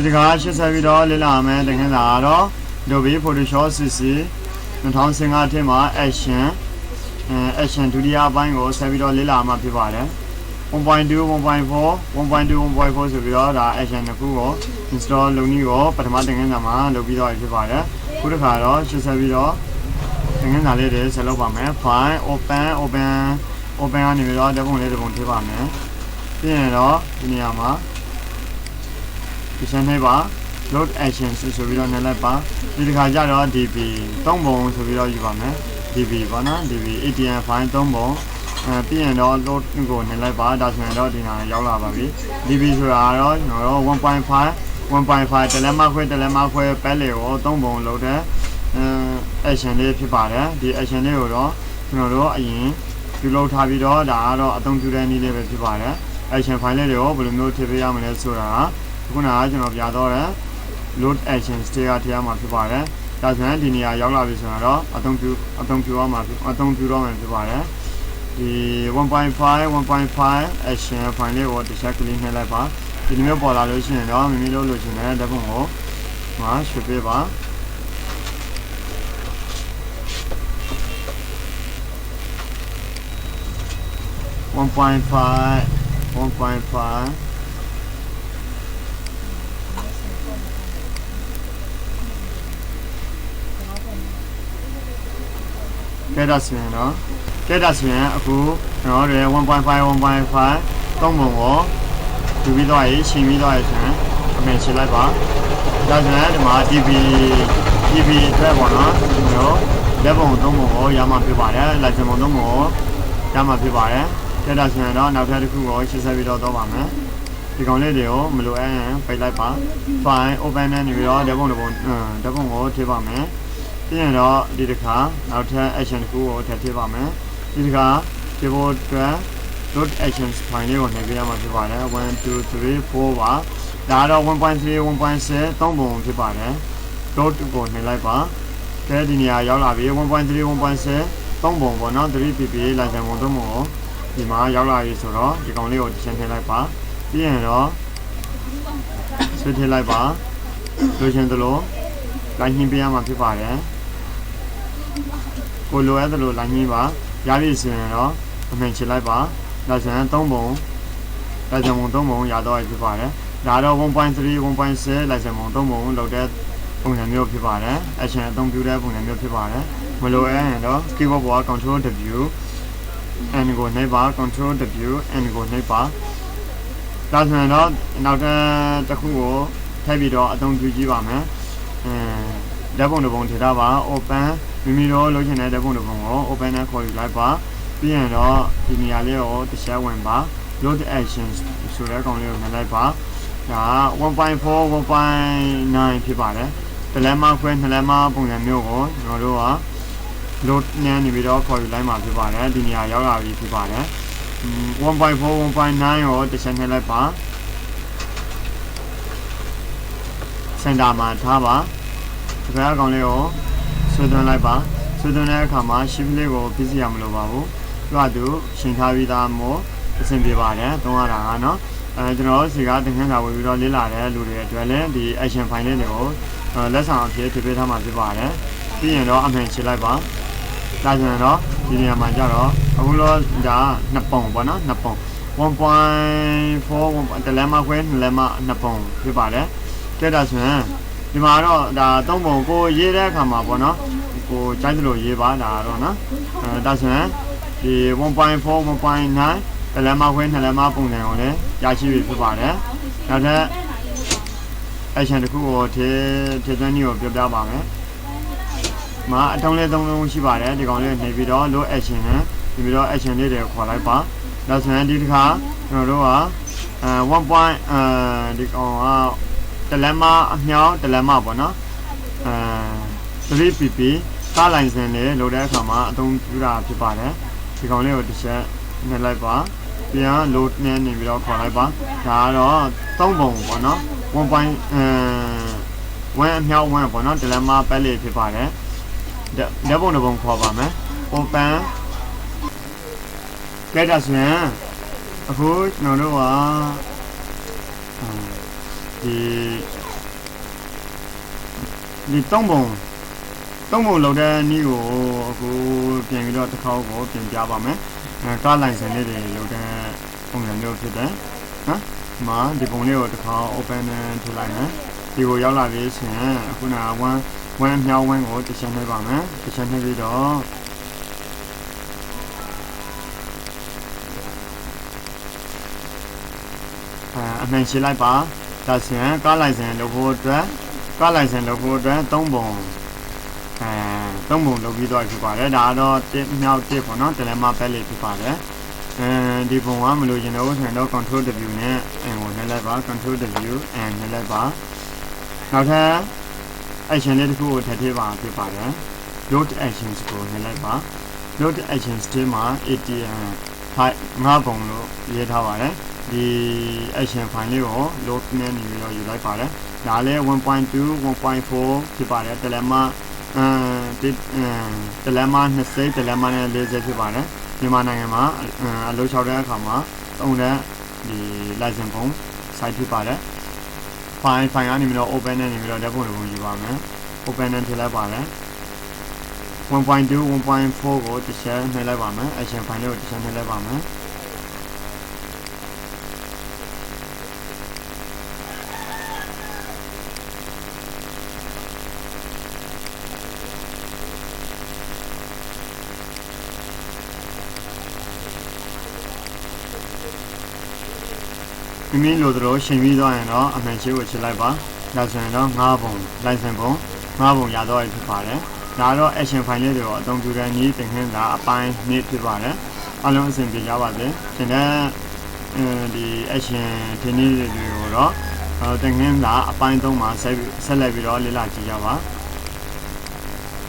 ဒီတကားရှင်းဆက်ပြီးတော့လေ့လာမယ်တကယ်လာတော့ Adobe Photoshop CC 2015ထဲမှာ Action အဲ Action ဒုတိယအပိုင်းကိုဆက်ပြီးတော့လေ့လာမှာဖြစ်ပါတယ်1.2 1.4 1.2 1.4ဆိုပြီးတော့ဒါ action တစ်ခုကို install လုပ်နည်းကိုပထမသင်ခန်းစာမှာလုပ်ပြီးတော့ဖြစ်ပါတယ်ခုတစ်ခါတော့ရှင်းဆက်ပြီးတော့သင်ခန်းစာလေးတွေဆက်လုပ်ပါမယ် file open open open ကနေပြီးတော့ဓာတ်ပုံလေးတစ်ပုံထည့်ပါမယ်ပြီးရင်တော့ဒီနေရာမှာ ဒီစမ်းနေပါ load action ဆိုပြီးတော့နှလိုက်ပါဒီတစ်ခါကျတော့ db 3ပုံဆိုပြီးတော့ယူပါမယ် db ပေါ့နော် db atm file 3ပုံအဲပြီးရင်တော့ load ကိုနှလိုက်ပါဒါဆိုရင်တော့ဒီနာရောက်လာပါပြီ db ဆိုတာကတော့ကျွန်တော်တို့1.5 1.5တလက်မခွဲတလက်မခွဲပဲလေကို3ပုံလုပ်တဲ့အဲ action လေးဖြစ်ပါတယ်ဒီ action လေးကိုတော့ကျွန်တော်တို့အရင်ပြုလုပ်ထားပြီးတော့ဒါကတော့အသုံးပြုတဲ့နည်းလေးပဲဖြစ်ပါတယ် action file လေးတွေကိုဘယ်လိုမျိုးထည့်ပေးရမလဲဆိုတာက ခုနကကျွန်တော်ပြတော့တယ် load action state ကထည့်ရမှာဖြစ်ပါတယ်။ဒါဆိုရင်ဒီနေရာရောက်လာပြီဆိုတော့အသုံးပြုအသုံးပြုရမှာဖြစ်အသုံးပြုတော့မှာဖြစ်ပါတယ်။ဒီ1.5 1.5 action file လေးကိုတစ်ချက်ကလေးနှိပ်လိုက်ပါ။ဒီလိုမျိုးပေါ်လာလို့ရှိရင်တော့မိမိတို့လိုချင်တဲ့ဓာတ်ပုံကိုငါရွှေ့ပေးပါ1.5 1.5 ကဲဒါဆိုရင်တော့ကဲဒါဆိုရင်အခုကျွန်တော်တို့1.5 1.5သုံးပုံကိုယူပြီးတော့ရေးရှင်ပြီးတော့ရေးဆိုရင်အမေချလိုက်ပါဒါဆိုရင်ဒီမှာ DB DB အတွက်ပေါ့နော်ဒီလိုလက်ပုံသုံးပုံကိုရမှာဖြစ်ပါတယ်လက်စံပုံသုံးပုံကိုရမှာဖြစ်ပါတယ်ကဲဒါဆိုရင်တော့နောက်ထပ်တစ်ခုကိုရှင်းဆက်ပြီးတော့တော့ပါမယ်ဒီကောင်လေးတွေကိုမလိုအပ်ရင်ပိတ်လိုက်ပါ file open နဲ့နေပြီးတော့ဓာတ်ပုံတစ်ပုံဓာတ်ပုံကိုထည့်ပါမယ် ပြီးရင်တော့ဒီတစ်ခါနောက်ထပ် action တစ်ခုကိုထည့်ထည့်ပါမယ်ဒီတစ်ခါ keyboard အတွက် load actions file လေးကိုနှိပ်ပြရမှာဖြစ်ပါတယ်1 2 3 4ပါဒါတော့1.3 1.6သုံးပုံဖြစ်ပါတယ် load ကိုနှိပ်လိုက်ပါကဲဒီနေရာရောက်လာပြီ1.3 1.6သုံးပုံပေါ့နော် 3pp လိုင်စင်ပုံသုံးပုံကိုဒီမှာရောက်လာပြီဆိုတော့ဒီကောင်လေးကိုတစ်ချက်ထည့်လိုက်ပါပြီးရင်တော့ဆွဲထည့်လိုက်ပါလိုချင်သလိုလိုင်းညှင်းပေးရမှာဖြစ်ပါတယ် ကိုလိုအပ်သလိုလိုင်းညှင်းပါရပြီဆိုရင်တော့အမှန်ချလိုက်ပါဒါဆိုရင်3ပုံလိုင်စင်ပုံ3ပုံရတော့ဖြစ်ပါတယ်ဒါတော့1.3 1.6လိုင်စင်ပုံ3ပုံလောက်တဲ့ပုံစံမျိုးဖြစ်ပါတယ်အရှင်အသုံးပြုတဲ့ပုံစံမျိုးဖြစ်ပါတယ်မလိုအပ်ရင်တော့ keyboard ပေါ်က control w n ကိုနှိပ်ပါ control w n ကိုနှိပ်ပါဒါဆိုရင်တော့နောက်တစ်ခုကိုထပ်ပြီးတော့အသုံးပြုကြည့်ပါမယ်အဲ ဓာတ်ပုံတစ်ပုံထည့်ထားပါ open မိမိတို့လုပ်ချင်တဲ့ဓာတ်ပုံတစ်ပုံကို open နဲ့ခေါ်ယူလိုက်ပါပြီးရင်တော့ဒီနေရာလေးကိုတစ်ချက်ဝင်ပါ load actions ဆိုတဲ့ကောင်လေးကိုနှိပ်လိုက်ပါဒါ1.4 1.9ဖြစ်ပါတယ်တလက်မခွဲနှစ်လက်မပုံစံမျိုးကိုကျွန်တော်တို့က load နဲ့နေပြီးတော့ခေါ်ယူလိုက်မှာဖြစ်ပါတယ်ဒီနေရာရောက်လာပြီဖြစ်ပါတယ်1.4 1.9ကိုတစ်ချက်နှိပ်လိုက်ပါစင်တာမှာထားပါ ဒီဘက်အကောင်လေးကိုဆွဲသွင်းလိုက်ပါဆွဲသွင်းတဲ့အခါမှာ shift လေးကိုပြည့်စည်ရမလို့ပါဘူးသူကသူရှင်ထားပြီးသားမို့အဆင်ပြေပါတယ်သုံးရတာကနော်အဲကျွန်တော်တို့စီကသင်ခန်းစာဝင်ပြီးတော့လေ့လာတဲ့လူတွေအတွက်လည်းဒီ action file လေးတွေကိုလက်ဆောင်အဖြစ်ထည့်ပေးထားမှာဖြစ်ပါတယ်ပြီးရင်တော့အမှန်ချလိုက်ပါဒါဆိုရင်တော့ဒီနေရာမှာကြတော့အခုလောဒါနှစ်ပုံပေါ့နော်နှစ်ပုံ1.4တလက်မခွဲနှစ်လက်မနှစ်ပုံဖြစ်ပါတယ်ကဲဒါဆိုရင် ဒီမှာတော့ဒါသုံးပုံကိုရေးတဲ့အခါမှာပေါ့နော်ကိုကြိုက်သလိုရေးပါဒါတော့နော်အဲဒါဆိုရင်ဒီ1.4 1.9တလက်မခွဲနှစ်လက်မပုံစံကိုလည်းရရှိပြီဖြစ်ပါတယ်နောက်ထပ် action တစ်ခုကိုထည့်ထည့်သွင်းနည်းကိုပြောပြပါမယ်။မှာအတုံးလေးသုံးလုံးရှိပါတယ်ဒီကောင်လေးနေပြီးတော့ load action နဲ့ဒီပြီးတော့ action လေးတွေခေါ်လိုက်ပါ။ဒါဆိုရင်ဒီတစ်ခါကျွန်တော်တို့ကအဲ1 point အဲဒီကောင်က တလက်မအမြောက်တလက်မပေါ့နော်။အဲ 3pp ကားလိုင်စင်လေးလိုတဲ့အခါမှာအသုံးပြုတာဖြစ်ပါတယ်။ဒီကောင်လေးကိုတစ်ချက်နှိပ်လိုက်ပါ။ပြန် load နဲ့နေပြီးတော့ခေါ်လိုက်ပါ။ဒါကတော့3ပုံပေါ့နော်။1 point အဲဝမ်းအမြောက်ဝမ်းပေါ့နော်ဒလမပက်လေးဖြစ်ပါတယ်ဓာတ်ပုံတစ်ပုံခေါ်ပါမယ် open ကဲဒါဆိုရင်အခုကျွန်တော်တို့က ဒီဒီသုံးပုံသုံးပုံလောက်တဲ့နည်းကိုအခုပြန်ပြီးတော့တစ်ခေါက်ကိုပြင်ပြပါမယ်အဲကားလိုင်စင်လေးတွေလောက်တဲ့ပုံစံမျိုးဖြစ်တယ်နော်ဒီမှာဒီပုံလေးကိုတစ်ခေါက် open နဲ့ထည့်လိုက်မယ်ဒီကိုရောက်လာပြီးဆိုရင်အခုနက1 1မြောင်း1ကိုတစ်ချက်နှိပ်ပါမယ်တစ်ချက်နှိပ်ပြီးတော့အဲအမှန်ရှင်းလိုက်ပါ ဒါဆိုရင်ကားလိုင်စင်လုပ်ဖို့အတွက်ကားလိုင်စင်လုပ်ဖို့အတွက်၃ပုံအဲ၃ပုံလုပ်ပြီးတော့ဖြစ်ပါတယ်ဒါကတော့တစ်မြောက်တစ်ပေါ့နော်တယ်လီမာပဲလေးဖြစ်ပါတယ်အဲဒီပုံကမလို့ရင်တော့ဆန်တော့ control w နဲ့အင်ကိုနှိပ်လိုက်ပါ control w and နှိပ်လိုက်ပါနောက်ထပ် action လေးတစ်ခုကိုထည့်ထည့်ပါဖြစ်ပါတယ် load actions ကိုနှိပ်လိုက်ပါ load actions တွေမှာ ATM ဖိုင်ငါးပုံလို့ရေးထားပါတယ်ဒီ action file လေးကို load နဲ့နေပြီးတော့ယူလိုက်ပါတယ်ဒါလည်း1.2 1.4ဖြစ်ပါတယ်တယ်လီမာအဲဒီတယ်လီမာ20တယ်လီမာနဲ့40ဖြစ်ပါတယ်မြန်မာနိုင်ငံမှာအလုပ်လျှောက်တဲ့အခါမှာသုံးတဲ့ဒီ license ပုံ site ဖြစ်ပါတယ် file file ကနေပြီးတော့ open နဲ့နေပြီးတော့ဓာတ်ပုံတစ်ပုံယူပါမယ် open နဲ့ထည့်လိုက်ပါတယ်1.2 1.4ကိုတစ်ချက်နှိပ်လိုက်ပါမယ် action file လေးကိုတစ်ချက်နှိပ်လိုက်ပါမယ် မိမိလိုသလိုချိန်ပြီးသွားရင်တော့အမှန်ရှိကိုချစ်လိုက်ပါဒါဆိုရင်တော့9ပုံ license ပုံ9ပုံရတော့ဖြစ်ပါတယ်ဒါတော့ action file လေးတွေကိုအသုံးပြုတဲ့နည်းသင်ခန်းစာအပိုင်း2ဖြစ်ပါတယ်အားလုံးအဆင်ပြေကြပါစေဒီနေ့အဲဒီ action ဒီနည်းတွေကိုတော့သင်ခန်းစာအပိုင်း3မှာဆက်ဆက်လက်ပြီးတော့လေ့လာကြည့်ကြပါ